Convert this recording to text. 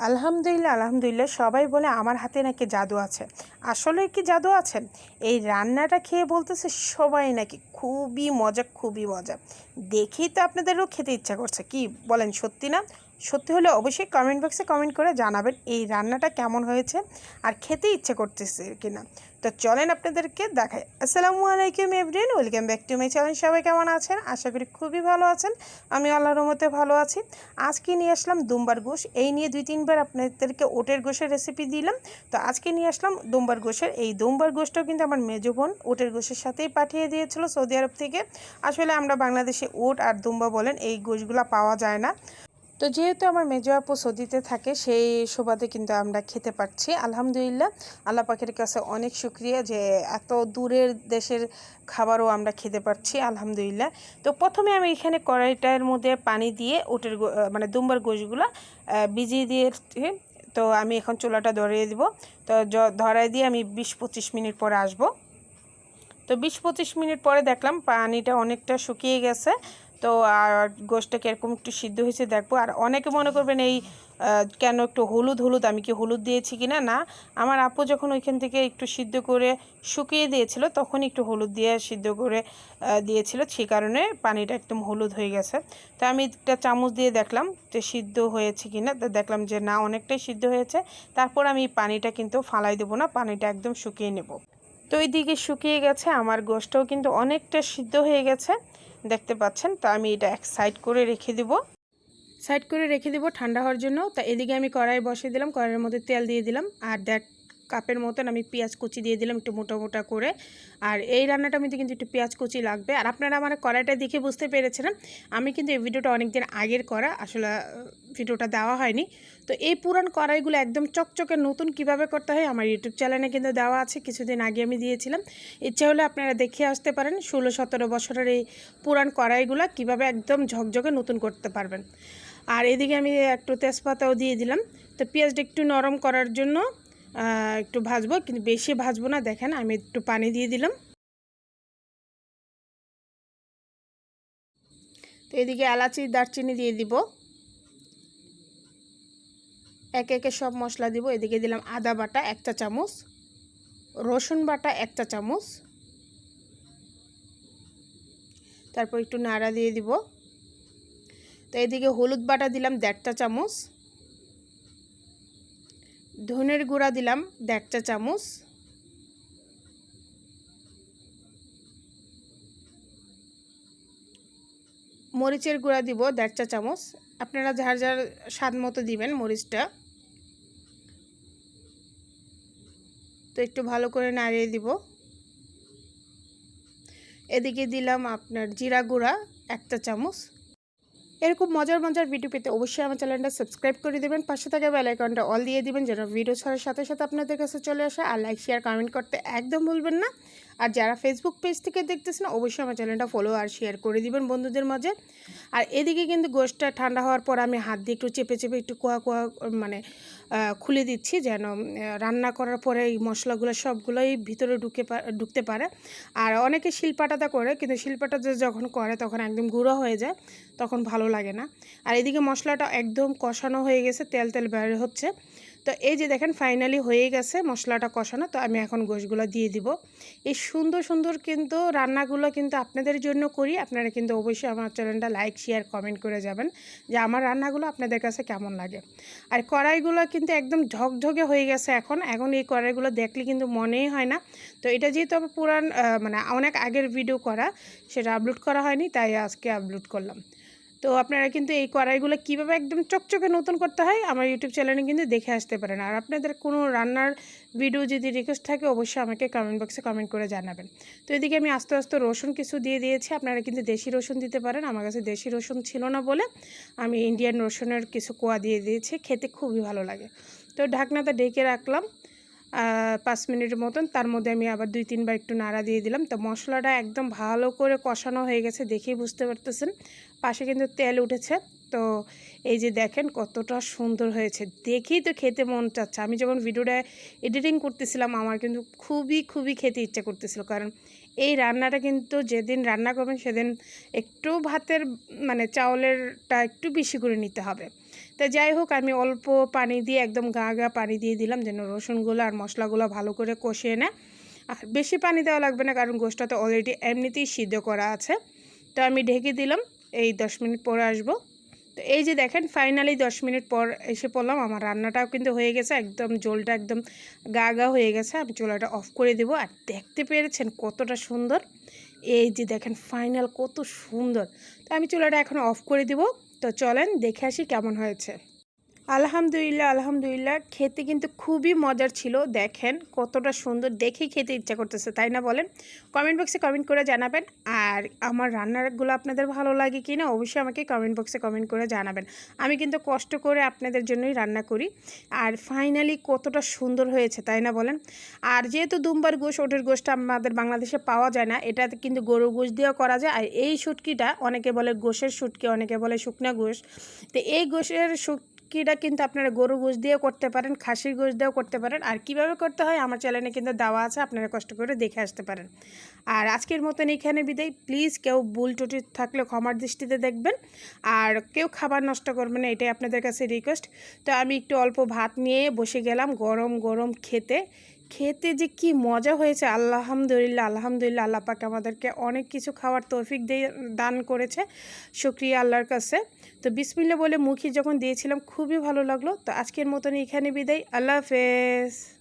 আলহামদুলিল্লাহ আলহামদুলিল্লাহ। সবাই বলে আমার হাতে নাকি জাদু আছে। আসলে কি জাদু আছে? এই রান্নাটা খেয়ে বলতেছে সবাই নাকি খুবই মজা খুবই মজা। দেখেই তো আপনাদেরও খেতে ইচ্ছা করছে। কি বলেন, সত্যি না? সত্যি হলে অবশ্যই কমেন্ট বক্সে কমেন্ট করে জানাবেন এই রান্নাটা কেমন হয়েছে আর খেতে ইচ্ছে করতেছে কিনা। তো চলেন আপনাদেরকে দেখাই। আসসালামু আলাইকুম everyone welcome back to my channel সবাই কেমন আছেন? আশা করি খুবই ভালো আছেন। আমি আল্লাহর রহমতে ভালো আছি। আজকে নিয়ে আসলাম দুম্বার গোশ। এই নিয়ে দুই তিনবার আপনাদেরকে ওটের গোশের রেসিপি দিলাম। তো আজকে নিয়ে আসলাম দুম্বার গোশের। এই দুম্বার গোশটাও কিন্তু আমার মেজো বোন ওটের গোশের সাথেই পাঠিয়ে দিয়েছিল সৌদি আরব থেকে। আসলে আমরা বাংলাদেশে ওট আর দুম্বা বলেন, এই গোশগুলো পাওয়া যায় না। তো যেহেতু আমার মেজো আপু সৌদিতে থাকে, সেই সুবাদে কিন্তু আমরা খেতে পারছি। আলহামদুলিল্লাহ, আল্লাহ পাখির কাছে অনেক শুক্রিয়া যে এত দূরের দেশের খাবারও আমরা খেতে পারছি, আলহামদুলিল্লাহ। তো প্রথমে আমি এখানে কড়াইটার মধ্যে পানি দিয়ে ওটের মানে দুম্বার গোশগুলো ভিজিয়ে দিয়ে তো আমি এখন চুলাটা ধরিয়ে দিব। তো ধরাই দিয়ে আমি বিশ পঁচিশ মিনিট পরে আসব। তো বিশ পঁচিশ মিনিট পরে দেখলাম পানিটা অনেকটা শুকিয়ে গেছে। তো আর গোশটা কীরকম একটু সিদ্ধ হয়েছে দেখব। আর অনেকে মনে করবেন এই কেন একটু হলুদ হলুদ, আমি কি হলুদ দিয়েছি কি না না আমার আপু যখন ওইখান থেকে একটু সিদ্ধ করে শুকিয়ে দিয়েছিল, তখন একটু হলুদ দিয়ে সিদ্ধ করে দিয়েছিল। সেই কারণে পানিটা একদম হলুদ হয়ে গেছে। তো আমি একটা চামচ দিয়ে দেখলাম যে সিদ্ধ হয়েছে কি না দেখলাম যে না, অনেকটাই সিদ্ধ হয়েছে। তারপর আমি পানিটা কিন্তু ফালাই দেবো না, পানিটা একদম শুকিয়ে নেব। তো এইদিকে শুকিয়ে গেছে, আমার গোশটাও কিন্তু অনেকটা সিদ্ধ হয়ে গেছে। দেখতে পাচ্ছেন, তা আমি এটা এক সাইড করে রেখে দেব। সাইড করে রেখে দেব ঠান্ডা হওয়ার জন্য। তা এদিকে আমি কড়াই বসিয়ে দিলাম, কড়াইয়ের মধ্যে তেল দিয়ে দিলাম। আর দেড় কাপের মতন আমি পেঁয়াজ কুচি দিয়ে দিলাম একটু মোটা মোটা করে। আর এই রান্নাটা মধ্যে কিন্তু একটু পেঁয়াজ কুচি লাগবে। আর আপনারা আমার কড়াইটা দেখে বুঝতে পেরেছিলেন আমি কিন্তু এই ভিডিওটা অনেক দিন আগের করা, আসলে ভিডিওটা দেওয়া হয়নি। তো এই পুরান কড়াইগুলো একদম চকচকে নতুন কীভাবে করতে হয়, আমার ইউটিউব চ্যানেলে কিন্তু দেওয়া আছে, কিছুদিন আগে আমি দিয়েছিলাম। ইচ্ছা হলে আপনারা দেখে আসতে পারেন, ষোলো সতেরো বছরের এই পুরান কড়াইগুলো কীভাবে একদম ঝকঝকে নতুন করতে পারবেন। আর এদিকে আমি একটু তেজপাতাও দিয়ে দিলাম। তো পেঁয়াজটা একটু নরম করার জন্য একটু ভাজবো, কিন্তু বেশি ভাজবো না, দেখেন, আমি একটু পানি দিয়ে দিলাম। তো এদিকে এলাচি, দারচিনি দিয়ে দিব। একে একে সব মশলা দিব, এদিকে দিলাম আদা বাটা একটা চামচ, রসুন বাটা একটা চামচ। তারপর একটু নাড়া দিয়ে দিব। তো এদিকে হলুদ বাটা দিলাম দেড়টা চামচ। ধনের গুঁড়া দিলাম দেড়টা চামচ। মরিচের গুঁড়া দিব দেড়টা চামচ। আপনারা যার যার স্বাদ মতো দিবেন মরিচটা। তো একটু ভালো করে নাড়িয়ে দিব। এদিকে দিলাম আপনার জিরা গুঁড়া, একটা চামচ। এরকম মজার মজার ভিডিও পেতে অবশ্যই আমার চ্যানেলটা সাবস্ক্রাইব করে দেবেন। পাশে থাকা বেল আইকনটা অল দিয়ে দেবেন, যেন ভিডিও ছাড়ার সাথে সাথে আপনাদের কাছে চলে আসে। আর লাইক শেয়ার কমেন্ট করতে একদম ভুলবেন না। আর যারা ফেসবুক পেজ থেকে দেখতেছেন, অবশ্যই আমার চ্যানেলটা ফলো আর শেয়ার করে দিবেন বন্ধুদের মাঝে। আর এদিকে কিন্তু গোশটা ঠান্ডা হওয়ার পর আমি হাত দিয়ে একটু চেপে চেপে একটু কোয়া কোয়া মানে খুলে দিচ্ছি যেন রান্না করার পরে এই মশলাগুলো সবগুলোই ভিতরে ঢুকে ঢুকতে পারে। আর অনেকে শিলপাটাটা করে, কিন্তু শিলপাটাতে যখন করে তখন একদম গুঁড়ো হয়ে যায়, তখন ভালো লাগে না। আর এদিকে মশলাটা একদম কষানো হয়ে গেছে, তেল তেল বের হচ্ছে। তো এই যে দেখেন ফাইনালি হয়ে গেছে মশলাটা কষানো, তো আমি এখন গোশগুলো দিয়ে দিব। এই সুন্দর সুন্দর কিন্তু রান্নাগুলো কিন্তু আপনাদের জন্য করি। আপনারা কিন্তু অবশ্যই আমার চ্যানেলটা লাইক শেয়ার কমেন্ট করে যাবেন যে আমার রান্নাগুলো আপনাদের কাছে কেমন লাগে। আর কড়াইগুলো কিন্তু একদম ঝকঝকে হয়ে গেছে এখন। এখন এই কড়াইগুলো দেখলে কিন্তু মনেই হয় না। তো এটা যেহেতু আমার পুরান মানে অনেক আগের ভিডিও করা, সেটা আপলোড করা হয়নি, তাই আজকে আপলোড করলাম। তো আপনারা কিন্তু এই কড়াইগুলো কীভাবে একদম চকচকে নতুন করতে হয়, আমার ইউটিউব চ্যানেলে কিন্তু দেখে আসতে পারেন। আর আপনাদের কোনো রান্নার ভিডিও যদি রিকোয়েস্ট থাকে, অবশ্যই আমাকে কমেন্ট বক্সে কমেন্ট করে জানাবেন। তো এদিকে আমি আস্তে আস্তে রসুন কিছু দিয়ে দিয়েছি। আপনারা কিন্তু দেশি রসুন দিতে পারেন। আমার কাছে দেশি রসুন ছিল না বলে আমি ইন্ডিয়ান রসুনের কিছু কোয়া দিয়ে দিয়েছি। খেতে খুবই ভালো লাগে। তো ঢাকনাটা ঢেকে রাখলাম। পাঁচ মিনিটের মতন। তার মধ্যে আমি আবার দুই, তিনবার একটু নাড়া দিয়ে দিলাম। তো মশলাটা একদম ভালো করে কষানো হয়ে গেছে দেখেই বুঝতে পারতেছেন। পাশে কিন্তু তেল উঠেছে। তো এই যে দেখেন কতটা সুন্দর হয়েছে। দেখেই তো খেতে মন চাচ্ছে। আমি যখন ভিডিওটা এডিটিং করতেছিলাম, আমার কিন্তু খুবই খুবই খেতে ইচ্ছা করতেছিল। কারণ এই রান্নাটা কিন্তু যেদিন রান্না করবেন, সেদিন একটু ভাতের মানে চাউলেরটা একটু বেশি করে নিতে হবে। তো যাই হোক, আমি অল্প পানি দিয়ে একদম গা গা পানি দিয়ে দিলাম যেন রসুনগুলো আর মশলাগুলো ভালো করে কষিয়ে নেয়। আর বেশি পানি দেওয়া লাগবে না, কারণ গোষ্ঠটা তো অলরেডি এমনিতেই সিদ্ধ করা আছে। তো আমি ঢেকে দিলাম, এই দশ মিনিট পরে আসব। তো এই যে দেখেন ফাইনালি দশ মিনিট পর এসে পড়লাম, আমার রান্নাটাও কিন্তু হয়ে গেছে, একদম জলটা একদম গা গা হয়ে গেছে, আমি চুলাটা অফ করে দেবো। আর দেখতে পেরেছেন কতটা সুন্দর? এই যে দেখেন ফাইনাল কত সুন্দর। তো আমি চুলাটা এখন অফ করে দেব। তো চলেন দেখে আসি কেমন হয়েছে। আলহামদুলিল্লাহ আলহামদুলিল্লাহ। খেতে কিন্তু খুবই মজার ছিল, দেখেন কতটা সুন্দর, দেখেই খেতে ইচ্ছা করতেছে, তাই না বলেন? কমেন্ট বক্সে কমেন্ট করে জানাবেন, আর আমার রান্নাগুলো আপনাদের ভালো লাগে কি না অবশ্যই আমাকে কমেন্ট বক্সে কমেন্ট করে জানাবেন। আমি কিন্তু কষ্ট করে আপনাদের জন্যই রান্না করি, আর ফাইনালি কতটা সুন্দর হয়েছে, তাই না বলেন? আর যেহেতু দুম্বার গোশ, ওটের গোশটা আমাদের বাংলাদেশে পাওয়া যায় না, এটাতে কিন্তু গরু গোশ দিয়েও করা যায়, আর এই শুটকিটা অনেকে বলে গোশের শুটকি, অনেকে বলে শুকনা গোশ। তো এই গোশের শুক কিটা কিন্তু আপনারা গরু গোশ দিয়েও করতে পারেন, খাসির গোশ দিয়েও করতে পারেন। আর কীভাবে করতে হয়, আমার চ্যানেলে কিন্তু দেওয়া আছে, আপনারা কষ্ট করে দেখে আসতে পারেন। আর আজকের মতন এখানে বিদায়। প্লিজ কেউ ভুল টুটি থাকলে ক্ষমার দৃষ্টিতে দেখবেন। আর কেউ খাবার নষ্ট করবে না, এটাই আপনাদের কাছে রিকোয়েস্ট তো আমি একটু অল্প ভাত নিয়ে বসে গেলাম, গরম গরম খেতে। খেতে যে কি মজা হয়েছে আল্লাহামদুলিল্লাহ আলহামদুলিল্লাহ আল্লাহ পাক আমাদেরকে অনেক কিছু খাওয়ার তৌফিক দিয়ে, দান করেছে, শুক্রিয়া আল্লাহর কাছে। তো বিসমিল্লা বলে মুখি যখন দিয়েছিলাম, খুবই ভালো লাগল। তো আজকের মতন এখানে বিদায়, আল্লাহ হাফেজ।